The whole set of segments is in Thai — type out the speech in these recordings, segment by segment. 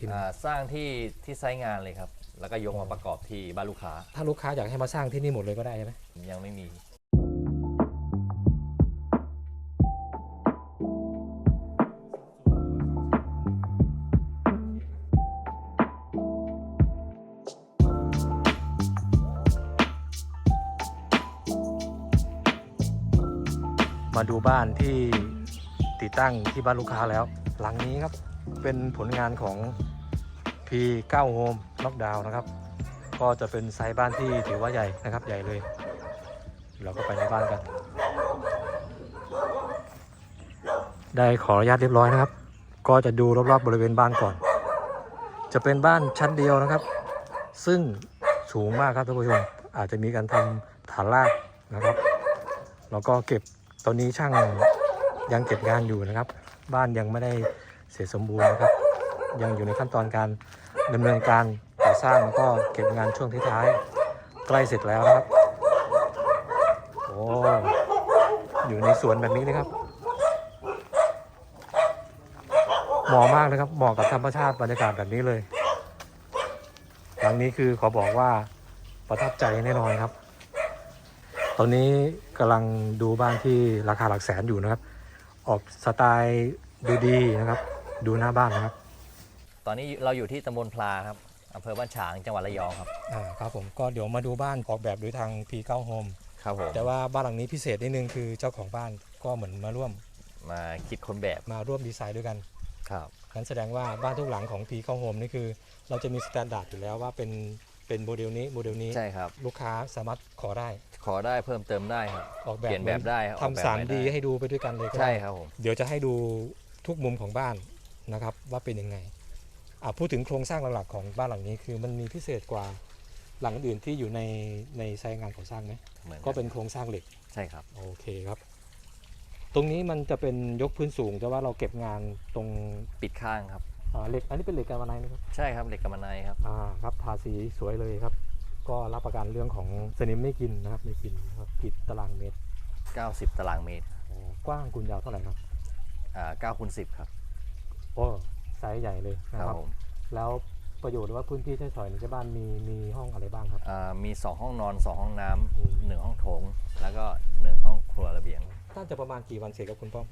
ทีหนึงอ่าสร้างที่ที่ไซต์งานเลยครับ แล้วก็ยกมาประกอบที่บ้านลูกค้าถ้าลูกค้าอยากให้มาสร้างที่นี่หมดเลยก็ได้ใช่ไหมยังไม่มี มาดูบ้านที่ติดตั้งที่บ้านลูกค้าแล้ว หลังนี้ครับ เป็นผลงานของ P9 Home Knockdown นะครับ ก็จะเป็นไซส์บ้านที่ถือว่าใหญ่นะครับ ใหญ่เลย เราก็ไปในบ้านกัน ได้ขออนุญาตเรียบร้อยนะครับ ก็จะดูรอบๆบริเวณบ้านก่อน จะเป็นบ้านชั้นเดียวนะครับ ซึ่งสูงมากครับท่านผู้ชมอาจจะมีการทำฐานรากนะครับแล้วก็เก็บตอนนี้ช่างยังเก็บงานอยู่นะครับ บ้านยังไม่ได้ เสร็จสมบูรณ์นะครับ ยังอยู่ในขั้นตอนการดำเนินการก่อสร้างแล้วก็เก็บงานช่วงท้ายๆใกล้เสร็จแล้วนะครับโอ้อยู่ในสวนแบบนี้นะครับเหมาะมากนะครับเหมาะกับธรรมชาติบรรยากาศแบบนี้เลยหลังนี้คือขอบอกว่าประทับใจแน่นอนครับ ตอนนี้กำลังดูบ้านที่ราคาหลักแสนอยู่นะครับ ออกสไตล์ดูดีนะครับ ดูหน้าบ้านนะครับตอนนี้เราอยู่ที่ตำบลพลาครับอำเภอบ้านฉางจังหวัดระยองครับอ่าครับผมก็เดี๋ยวมาดูบ้านออกแบบโดยทาง P9 Home ครับผมแต่ว่าบ้านหลังนี้พิเศษนิดนึงคือเจ้าของบ้านก็เหมือนมาร่วมมาคิดคนแบบมาร่วมดีไซน์ด้วยกันครับนั้นแสดงว่าบ้านทุกหลังของ P9 Home นี่คือ เราจะมีสแตนดาร์ดอยู่แล้วว่าเป็นเป็นโมเดลนี้โมเดลนี้ใช่ครับ ลูกค้าสามารถขอได้ ขอได้เพิ่มเติมได้ครับออกแบบเปลี่ยนแบบได้ครับออกแบบทำสามไว้ได้ดีให้ดูไปด้วยกันเลยก็ได้ ใช่ครับผม เดี๋ยวจะให้ดูทุกมุมของบ้าน นะครับว่าเป็นยังไงอะพูดถึงโครงสร้างหลักๆของบ้านหลังนี้คือมันมีพิเศษกว่าหลังอื่นที่อยู่ในในไซต์งานก่อสร้างไหมเหมือนก็เป็นโครงสร้างเหล็กใช่ครับโอเคครับ ตรงนี้มันจะเป็นยกพื้นสูงแต่ว่าเราเก็บงานตรงปิดข้างครับอ่าเหล็กอันนี้เป็นเหล็กกันวันไนนะครับใช่ครับเหล็กกำมะไนครับอ่าครับทาสีสวยเลยครับ ก็รับประกันเรื่องของสนิมไม่กินนะครับไม่กินนะครับกิดตารางเมตร 90 ตารางเมตรอ๋อกว้างคูณยาวเท่าไหร่ครับอ่า9คูณ10ครับ โอ้ไซส์ใหญ่เลยนะคครัรับบ ผมแล้วประโยชน์หรือว่าพื้นที่ใช้สอยในที่บ้านมีมีห้องอะไรบ้างครับ อ่ามี 2 ห้องนอน 2 ห้องน้อืมำหนึ่งห้องโถง แล้วก็ 1 ห้องครัวระเบียงน่าจะประมาณกี่วันเสร็จครับคุณป้อม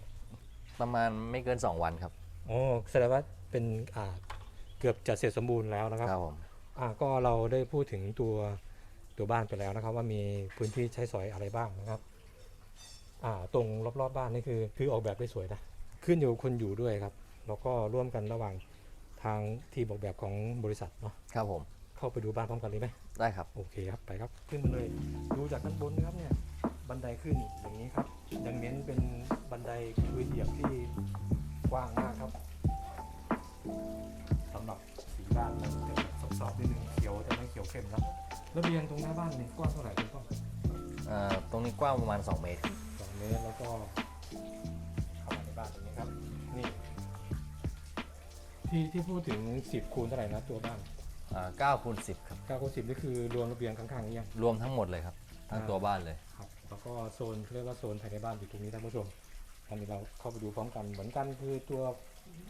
ประมาณไม่เกิน 2 วันครับโอ้แสดงว่าเป็นอ่าเกือบจะเสร็จสมบูรณ์แล้วนะครับ ครับผม อ่าก็เราได้พูดถึงตัวตัวบ้านไปแล้วนะครับ ว่ามีพื้นที่ใช้สอยอะไรบ้างนะครับอ่าตรงรอบๆบ้านนี่คือคือออกแบบได้สวยนะขึ้นอยู่กับคนอยู่ด้วยครับ แล้วก็ร่วมกันระหว่างทางทีมออกแบบของบริษัทเนาะครับผม เข้าไปดูบ้านพร้อมกันเลยไหมได้ครับ โอเคครับไปครับขึ้นมาเลยดูจากด้านบนนะครับเนี่ยบันไดขึ้นอย่างนี้ครับยังเน้นเป็นบันไดพื้นเหยียบที่กว้างมากครับสำหรับสีบ้านมันจะสอบๆนิดนึงเขียวจะไม่เขียวเข้มนะระเบียงตรงหน้าบ้านนี่กว้างเท่าไหร่คุณป้องอ่าตรงนี้กว้างประมาณ 2 เมตร สองเมตรแล้วก็ ที่ที่พูดถึงสิบคูณเท่าไหร่นะตัวบ้านอ่า9คูณ10ครับเก้าคูณสิบนี่คือรวมระเบียงข้างๆนี้ยัง รวมทั้งหมดเลยครับ ทั้งอ่าตัวบ้านเลย ครับแล้วก็โซนเขาเรียกว่าโซนภายในบ้านอยู่ตรงนี้ท่านผู้ชมอันนี้เราเข้าไปดูพร้อมกันเหมือนกันคือตัว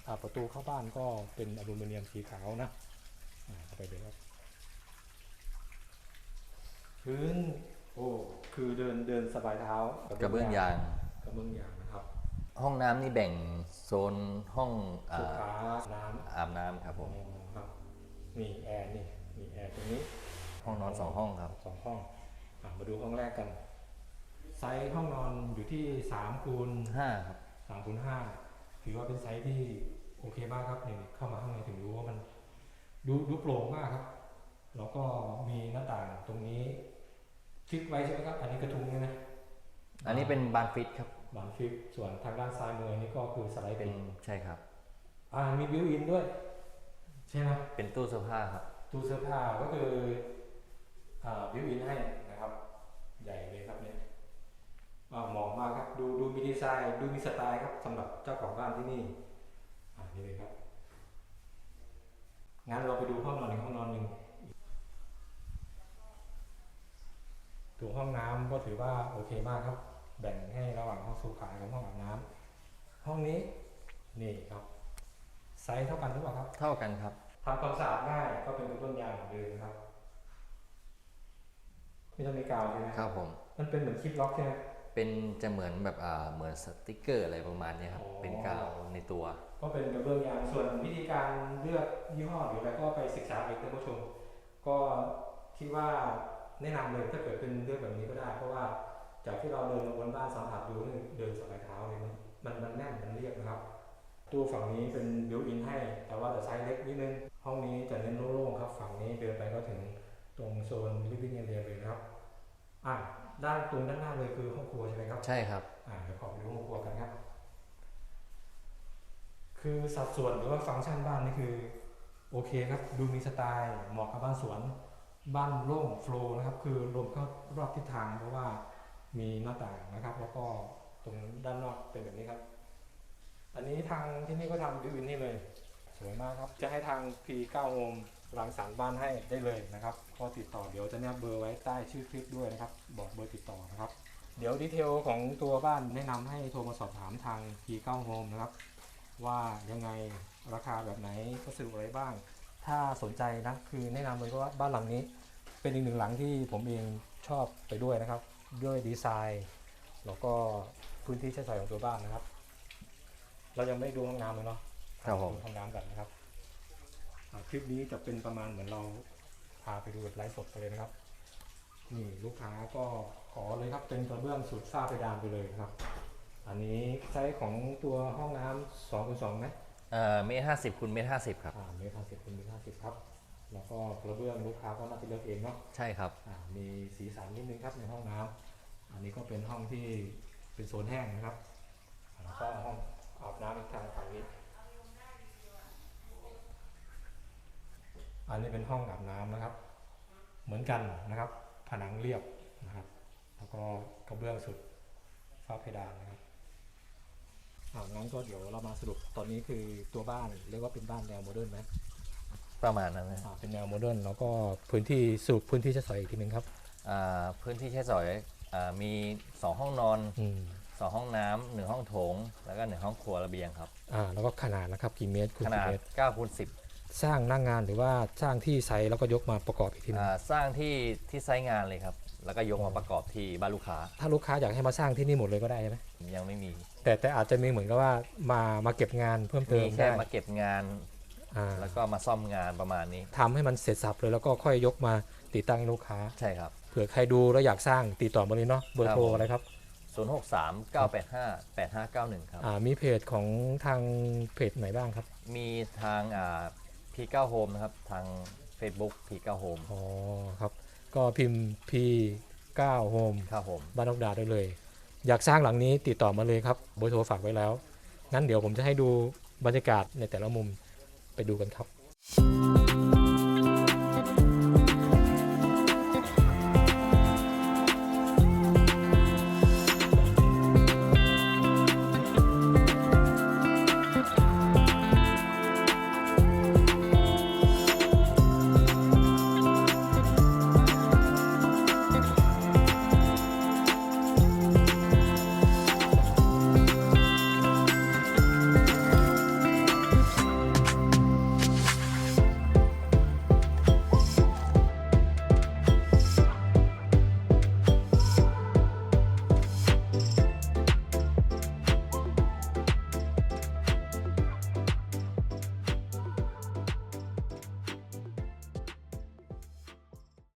อ่าประตูเข้าบ้านก็เป็นอลูมิเนียมสีขาวนะอ่าเข้าไปเลยครับพื้นโอ้คือเดินเดินสบายเท้ากระเบื้องยาง กระเบื้องยางนะครับ ห้องน้ำนี่แบ่งโซนห้องอ่าลูกค้าน้ำอาบน้ำครับผม อ๋อครับนี่แอร์นี่ มีแอร์ตรงนี้ห้องนอน2ห้องครับ สองห้องอะมาดูห้องแรกกัน ไซส์ห้องนอนอยู่ที่3คูณ5ครับ สามคูณห้าถือว่าเป็นไซส์ที่โอเคมากครับนี่เข้ามาข้างในถึงรู้ว่ามัน ดูดูโปร่งมากครับ แล้วก็มีหน้าต่างตรงนี้คลิกไว้ใช่ไหมครับ อันนี้กระทุ้งใช่ไหมอันนี้เป็นบานฟิตครับ บานฟิกส่วนทางด้านซ้ายมือนี่ก็คือสไลด์เป็เป็นนใช่ครับ อ่ามีบิวอินด้วย ใช่ไหมเป็นตู้เสื้อผ้าครับ ตู้เสื้อผ้าก็คืออ่าบิวอินให้นะครับ ใหญ่เลยครับเนี่ยอ่าเหมาะมากครับดูดูมีดีไซน์ ดูมีสไตล์ครับสำหรับเจ้าของบ้านที่นี่อ่านี่เลยครับงั้นเราไปดูห้องนอนอีกห้องนอนหนึ่งตัวห้องน้ำก็ถือว่าโอเคมากครับ แบ่งให้ระหว่างห้องสูขากับห้องอาบน้ำห้องนี้นี่ครับไซส์เท่ากันหรือเปล่าครับ เท่ากันครับทำความสะอาดง่ายก็เป็นกระเบื้องยางเหมือนเดิมนะครับไม่ต้องมีกาวใช่ไหมครับผม มันเป็นเหมือนคลิปล็อกใช่ไหมเป็นจะเหมือนแบบอ่าเหมือนสติกเกอร์อะไรประมาณเนี้ยครับอ๋อเป็นกาวในตัว ก็เป็นกระเบื้องยางส่วนวิธีการเลือกยี่ห้อหรืออะไรก็ไปศึกษาเองท่านผู้ชม ก็คิดว่าแนะนำเลยถ้าเกิดเป็นเรื่องแบบนี้ก็ได้ เพราะว่า จากที่เราเดินมาบนบ้านสัมผัสดูนี่เดินสบายเท้าเลยมันมันมันแน่นมันเรียบนะครับ ตู้ฝั่งนี้เป็นบิวอินให้ แต่ว่าจะไซส์เล็กนิดนึง ห้องนี้จะเน้นโล่งๆครับ ฝั่งนี้เดินไปก็ถึงตรงโซนลิฟวิ่งเรียเลยนะครับอะด้านตรงด้านหน้าเลยคือห้องครัวใช่ไหมครับ ใช่ครับอ่าเดี๋ยวขอไปดูห้องครัวกันครับ คือสัดส่วนหรือว่าฟังก์ชันบ้านนี่คือ โอเคครับ ดูมีสไตล์เหมาะกับบ้านสวน บ้านโล่งโฟลว์นะครับ คือลมเข้ารอบทิศทางเพราะว่า มีหน้าต่างนะครับ แล้วก็ตรงด้านนอกเป็นแบบนี้ครับ อันนี้ทางที่นี่ก็ทำดิวินนี่เลย สวยมากครับ จะให้ทาง P9 Home รังสรรค์บ้านให้ได้เลยนะครับ ก็ติดต่อเดี๋ยวจะแนบเบอร์ไว้ใต้ชื่อคลิปด้วยนะครับ บอกเบอร์ติดต่อนะครับ เดี๋ยวดีเทลของตัวบ้านแนะนำให้โทรมาสอบถามทาง P9 Home นะครับ ว่ายังไงราคาแบบไหนก็สะดวกอะไรบ้าง ถ้าสนใจนะคือแนะนำเลยว่าบ้านหลังนี้ เป็นอีกหนึ่งหลังที่ผมเองชอบไปด้วยนะครับ ด้วยดีไซน์ แล้วก็พื้นที่ใช้สอยของตัวบ้านนะครับ เรายังไม่ได้ดูห้องน้ำเลยเนาะครับผม ดูห้องน้ำกันนะครับอ่าคลิปนี้จะเป็นประมาณเหมือนเราพาไปดูแบบไลฟ์สดไปเลยนะครับ นี่ลูกค้าก็ขอเลยครับเป็นกระเบื้องสุดฝ้าเพดานไปเลยนะครับ อันนี้ไซส์ของตัวห้องน้ำสองคูณสองไหม เอ่อเมตรห้าสิบคูณเมตรห้าสิบครับ อ่าเมตรห้าสิบคูณเมตรห้าสิบครับ แล้วก็กระเบื้องลูกค้าก็น่าจะเลือกเองเนาะใช่ครับอ่ามีสีสันนิดนึงครับในห้องน้ำอันนี้ก็เป็นห้องที่เป็นโซนแห้งนะครับอ่าแล้วก็ห้องอาบน้ำอีกทางฝั่งนี้ อันนี้เป็นห้องอาบน้ำนะครับ เหมือนกันนะครับ ผนังเรียบนะครับ แล้วก็กระเบื้องสุดฟ้าเพดานนะครับอ่างั้นก็เดี๋ยวเรามาสรุปตอนนี้คือตัวบ้านเรียกว่าเป็นบ้านแนวโมเดิร์นไหม ประมาณนั้นนะอ่าเป็นแนวโมเดิร์นแล้วก็พื้นที่สรุปพื้นที่จะสอยอีกทีหนึงครับอ่าพื้นที่ใช้สอยอ่ามี 2 ห้องนอน อืม2 ห้องน้ำหนึ่งห้องโถง แล้วก็หนึ่งห้องครัวระเบียงครับ อ่าแล้วก็ขนาดนะครับกี่เมตรคูณขนากี่ดเมตร9คูณ10สร้างหน้างงานหรือว่าสร้างที่ไซส์แล้วก็ยกมาประกอบอีกทีหนึงอ่าสร้างที่ที่ไซต์งานเลยครับ แล้วก็ยกมาประกอบที่บ้านลูกค้าถ้าลูกค้าอยากให้มาสร้างที่นี่หมดเลยก็ได้ใช่ไหมยังไม่มีแต่แต่อาจจะมีเหมือนกับว่ามามาเก็บงานเพิ่มเติมีมแค่ได้มาเก็บงาน อ่า แล้วก็มาซ่อมงานประมาณนี้ ทำให้มันเสร็จสับเลยแล้วก็ค่อยยกมาติดตั้งให้ลูกค้า ใช่ครับ เผื่อใครดูแล้วอยากสร้างติดต่อมาเลยเนาะเบอร์โทรครับผม อะไรครับ063 985 8591 ครับ อ่ามีเพจของทางเพจไหนบ้างครับมีทางอ่า P9 Home นะครับ ทาง Facebook P9 Home อ๋อครับ ก็พิมพ์ P9 Home ครับผม บ้านนกดาได้เลย อยากสร้างหลังนี้ติดต่อมาเลยครับเบอร์โทรฝากไว้แล้ว งั้นเดี๋ยวผมจะให้ดูบรรยากาศในแต่ละมุม ไปดูกันครับ